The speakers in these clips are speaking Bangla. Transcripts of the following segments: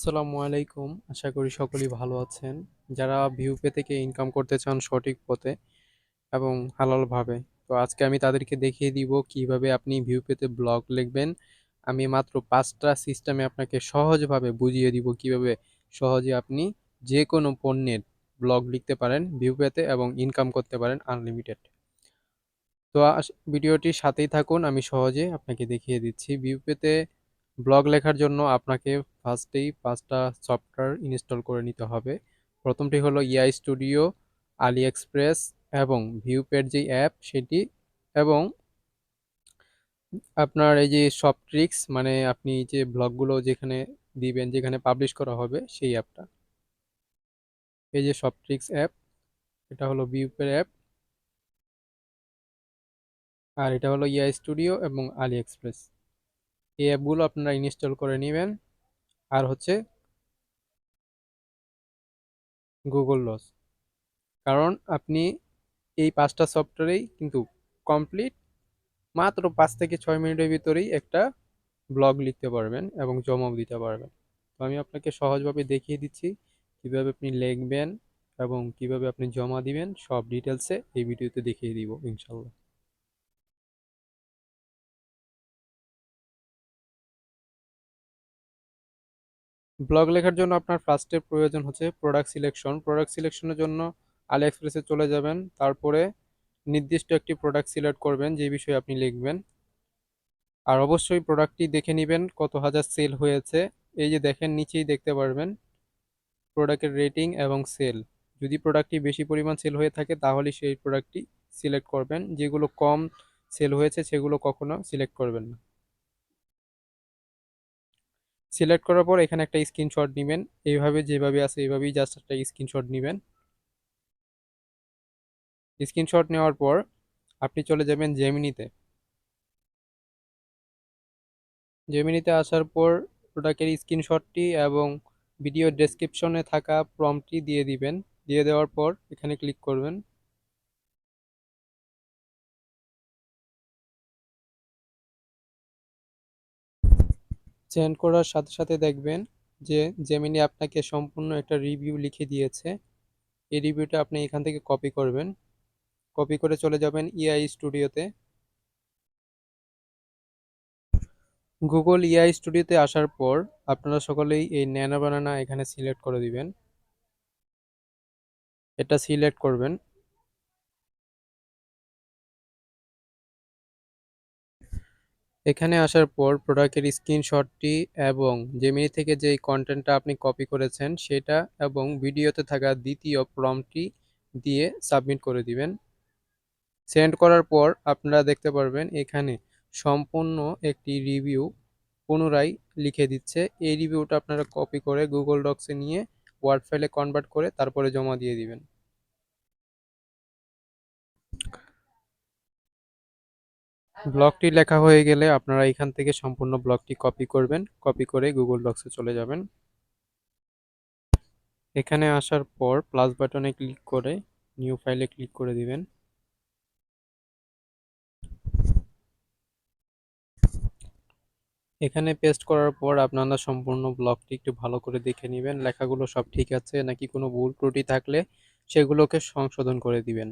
আসসালামু আলাইকুম। আশা করি সকলেই ভালো আছেন। যারা ভিউ পে থেকে ইনকাম করতে চান সঠিক পথে এবং হালালভাবে, তো আজকে আমি তাদেরকে দেখিয়ে দিব কীভাবে আপনি ভিউ পেতে ব্লগ লিখবেন। আমি মাত্র পাঁচটা সিস্টেমে আপনাকে সহজভাবে বুঝিয়ে দিব কীভাবে সহজে আপনি যে কোনো পণ্যের ব্লগ লিখতে পারেন ভিউ পেতে এবং ইনকাম করতে পারেন আনলিমিটেড তো ভিডিওটির সাথেই থাকুন, আমি সহজে আপনাকে দেখিয়ে দিচ্ছি। ভিউ পেতে ব্লগ লেখার জন্য আপনাকে ফার্স্টেই পাঁচটা সফটওয়্যার ইনস্টল করে নিতে হবে। প্রথমটি হলো ইআই স্টুডিও আলি এক্সপ্রেস এবং ভিউপের যে অ্যাপ সেটি এবং আপনার এই যে সব সফটট্রিক্স মানে আপনি যে ব্লগগুলো যেখানে দিবেন, যেখানে পাবলিশ করা হবে সেই অ্যাপটা। এই যে সব সফটট্রিক্স অ্যাপ, এটা হলো ভিউপের অ্যাপ। আর এটা হলো ইআই স্টুডিও এবং আলি এক্সপ্রেস এই অ্যাপগুলো আপনারা ইনস্টল করে নেবেন। আর হচ্ছে গুগল লস কারণ আপনি এই পাঁচটা সফটওয়্যারেই কিন্তু কমপ্লিট মাত্র পাঁচ থেকে ছয় মিনিটের ভিতরেই একটা ব্লগ লিখতে পারবেন এবং জমাও দিতে পারবেন। তো আমি আপনাকে সহজভাবে দেখিয়ে দিচ্ছি কীভাবে আপনি লিখবেন এবং কীভাবে আপনি জমা দিবেন, সব ডিটেলসে এই ভিডিওতে দেখিয়ে দিব ইনশাল্লাহ ব্লগ লেখার জন্য আপনার ফার্স্টে প্রয়োজন হচ্ছে প্রোডাক্ট সিলেকশন প্রোডাক্ট সিলেকশনের জন্য আলি এক্সপ্রেসে চলে যাবেন, তারপরে নির্দিষ্ট একটি প্রোডাক্ট সিলেক্ট করবেন, যে বিষয়ে আপনি লিখবেন। আর অবশ্যই প্রোডাক্টটি দেখে নেবেন, কত হাজার সেল হয়েছে। এই যে দেখেন, নিচেই দেখতে পারবেন প্রোডাক্টের রেটিং এবং সেল যদি প্রোডাক্টটি বেশি পরিমাণ সেল হয়ে থাকে, তাহলে সেই প্রোডাক্টটি সিলেক্ট করবেন। যেগুলো কম সেল হয়েছে, সেগুলো কখনো সিলেক্ট করবেন না। সিলেক্ট করার পর এখানে একটা স্ক্রিনশট নেবেন। এইভাবে যেভাবে আছে এইভাবেই জাস্ট একটা স্ক্রিনশট নেবেন। স্ক্রিনশট নেওয়ার পর আপনি চলে যাবেন জেমিনিতে জেমিনিতে আসার পর প্রোডাক্টের স্ক্রিনশটটি এবং ভিডিও ডেসক্রিপশনে থাকা প্রম্পটটি দিয়ে দিবেন। দিয়ে দেওয়ার পর এখানে ক্লিক করবেন। সেন্ড করার সাথে সাথে দেখবেন যে জেমিনি আপনাকে সম্পূর্ণ একটা রিভিউ লিখে দিয়েছে। এই রিভিউটা আপনি এখান থেকে কপি করবেন। কপি করে চলে যাবেন ইআই স্টুডিওতে গুগল ইআই স্টুডিওতে আসার পর আপনারা সকলেই এই ন্যানো বানানা এখানে সিলেক্ট করে দিবেন। এটা সিলেক্ট করবেন। এখানে আসার পর প্রোডাক্টের স্ক্রিনশটটি এবং জেমিনি থেকে যেই কন্টেন্টটা আপনি কপি করেছেন সেটা এবং ভিডিওতে থাকা দ্বিতীয় প্রম্পটটি দিয়ে সাবমিট করে দিবেন। সেন্ড করার পর আপনারা দেখতে পারবেন এখানে সম্পূর্ণ একটি রিভিউ পুনরায় লিখে দিচ্ছে। এই রিভিউটা আপনারা কপি করে গুগল ডক্সে নিয়ে ওয়ার্ড ফাইলে কনভার্ট করে তারপরে জমা দিয়ে দিবেন। ব্লগটি লেখা হয়ে গেলে আপনারা এখান থেকে সম্পূর্ণ ব্লগটি কপি করবেন, কপি করে গুগল ডক্সে চলে যাবেন। এখানে আসার পর প্লাস বাটনে ক্লিক করে নিউ ফাইলে ক্লিক করে দিবেন। এখানে পেস্ট করার পর আপনারা সম্পূর্ণ ব্লগটি একটু ভালো করে দেখে নেবেন, লেখাগুলো সব ঠিক আছে, নাকি কোনো ভুল ত্রুটি থাকলে সেগুলোকে সংশোধন করে দিবেন।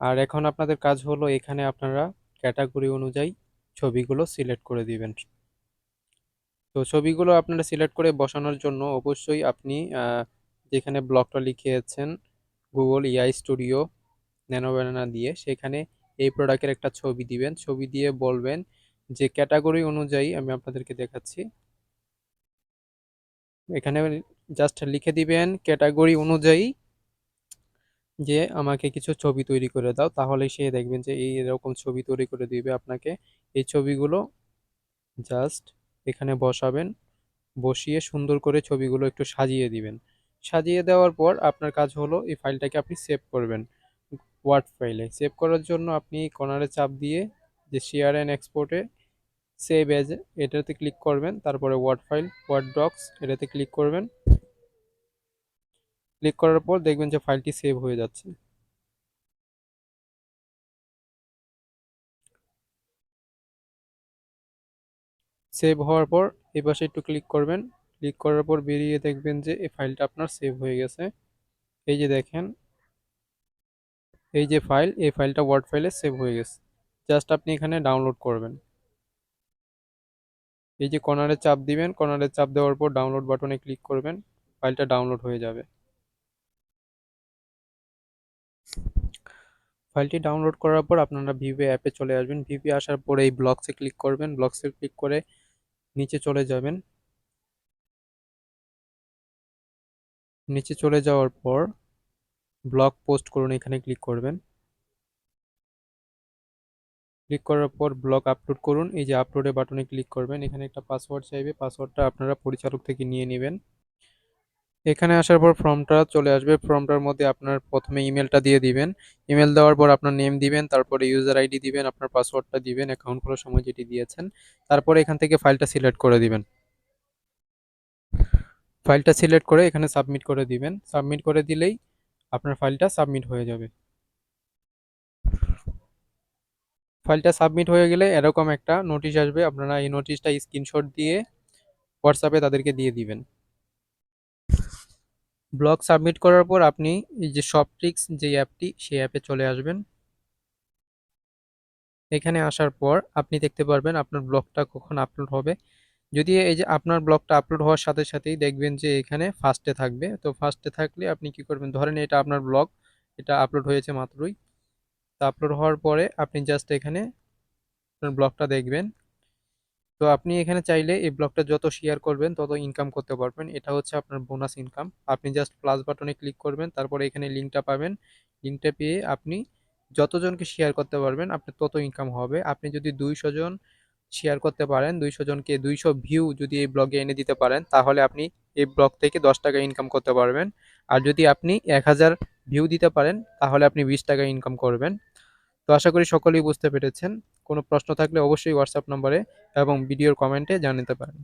আর এখন আপনাদের কাজ হলো এখানে আপনারা ক্যাটাগরি অনুযায়ী ছবিগুলো সিলেক্ট করে দিবেন। তো ছবিগুলো আপনারা সিলেক্ট করে বসানোর জন্য অবশ্যই আপনি যেখানে ব্লগটা লিখিয়েছেন গুগল ইআই স্টুডিও ন্যানো দিয়ে, সেখানে এই প্রোডাক্টের একটা ছবি দিবেন। ছবি দিয়ে বলবেন যে ক্যাটাগরি অনুযায়ী আমি আপনাদেরকে দেখাচ্ছি। এখানে জাস্ট লিখে দিবেন ক্যাটাগরি অনুযায়ী যে আমাকে কিছু ছবি তৈরি করে দাও, তাহলে সে দেখবেন যে এই এরকম ছবি তৈরি করে দিবে আপনাকে। এই ছবিগুলো জাস্ট এখানে বসাবেন, বসিয়ে সুন্দর করে ছবিগুলো একটু সাজিয়ে দিবেন। সাজিয়ে দেওয়ার পর আপনার কাজ হলো এই ফাইলটাকে আপনি সেভ করবেন ওয়ার্ড ফাইলে সেভ করার জন্য আপনি কর্নারে চাপ দিয়ে যে শেয়ার অ্যান্ড এক্সপোর্টে সেভ এজ এটাতে ক্লিক করবেন, তারপরে ওয়ার্ড ফাইল ওয়ার্ড ডক্স এটাতে ক্লিক করবেন। ক্লিক করার পর দেখবেন যে ফাইলটি সেভ হয়ে যাচ্ছে। সেভ হওয়ার পর এই পাশে একটু ক্লিক করবেন। ক্লিক করার পর বেরিয়ে দেখবেন যে এই ফাইলটা আপনার সেভ হয়ে গেছে। এই যে দেখেন, এই যে ফাইল, এই ফাইলটা ওয়ার্ড ফাইলে সেভ হয়ে গেছে। জাস্ট আপনি এখানে ডাউনলোড করবেন। এই যে কর্নারে চাপ দিবেন, কর্নারে চাপ দেওয়ার পর ডাউনলোড বাটনে ক্লিক করবেন, ফাইলটা ডাউনলোড হয়ে যাবে। ফাইলটি ডাউনলোড করার পর আপনারা ভিভে অ্যাপে চলে আসবেন। ভিভে আসার পরে এই ব্লগসে ক্লিক করবেন। ব্লগসে ক্লিক করে নিচে চলে যাবেন। নিচে চলে যাওয়ার পর ব্লগ পোস্ট করুন, এখানে ক্লিক করবেন। ক্লিক করার পর ব্লগ আপলোড করুন। এই যে আপলোডে বাটনে ক্লিক করবেন। এখানে একটা পাসওয়ার্ড চাইবে। পাসওয়ার্ডটা আপনারা পরিচালক থেকে নিয়ে নেবেন। এখানে আসার পর ফর্মটা চলে আসবে। ফর্মটার মধ্যে আপনার প্রথমে ইমেলটা দিয়ে দিবেন। ইমেল দেওয়ার পর আপনার নেম দিবেন, তারপরে ইউজার আইডি দিবেন, আপনার পাসওয়ার্ডটা দিবেন অ্যাকাউন্ট খোলার সময় যেটি দিয়েছেন। তারপরে এখান থেকে ফাইলটা সিলেক্ট করে দিবেন। ফাইলটা সিলেক্ট করে এখানে সাবমিট করে দিবেন। সাবমিট করে দিলেই আপনার ফাইলটা সাবমিট হয়ে যাবে। ফাইলটা সাবমিট হয়ে গেলে এরকম একটা নোটিশ আসবে। আপনারা এই নোটিশটা স্ক্রিনশট দিয়ে হোয়াটসঅ্যাপে তাদেরকে দিয়ে দিবেন। ব্লগ সাবমিট করার পর আপনি এই যে সফট্রিক্স যে অ্যাপটি, সেই অ্যাপে চলে আসবেন। এখানে আসার পর আপনি দেখতে পারবেন আপনার ব্লগটা কখন আপলোড হবে। যদি এই যে আপনার ব্লগটা আপলোড হওয়ার সাথে সাথেই দেখবেন যে এখানে ফার্স্টে থাকবে, তো ফার্স্টে থাকলে আপনি কি করবেন? ধরেন এটা আপনার ব্লগ, এটা আপলোড হয়েছে মাত্রই। তো আপলোড হওয়ার পরে আপনি জাস্ট এখানে আপনার ব্লগটা দেখবেন। তো আপনি এখানে চাইলে এই ব্লগটা যত শেয়ার করবেন, তত ইনকাম করতে পারবেন। এটা হচ্ছে আপনার বোনাস ইনকাম আপনি জাস্ট প্লাস বাটনে ক্লিক করবেন, তারপরে এখানে লিঙ্কটা পাবেন। লিঙ্কটা পেয়ে আপনি যতজনকে শেয়ার করতে পারবেন, আপনার তত ইনকাম হবে। আপনি যদি দুইশো জন শেয়ার করতে পারেন, দুইশো জনকে দুইশো ভিউ যদি এই ব্লগে এনে দিতে পারেন, তাহলে আপনি এই ব্লগ থেকে দশ টাকা ইনকাম করতে পারবেন। আর যদি আপনি এক হাজার ভিউ দিতে পারেন, তাহলে আপনি বিশ টাকা ইনকাম করবেন। তো আশা করি সকলেই বুঝতে পেরেছেন। কোনো প্রশ্ন থাকলে অবশ্যই হোয়াটসঅ্যাপ নম্বরে এবং ভিডিওর কমেন্টে জানাতে পারেন।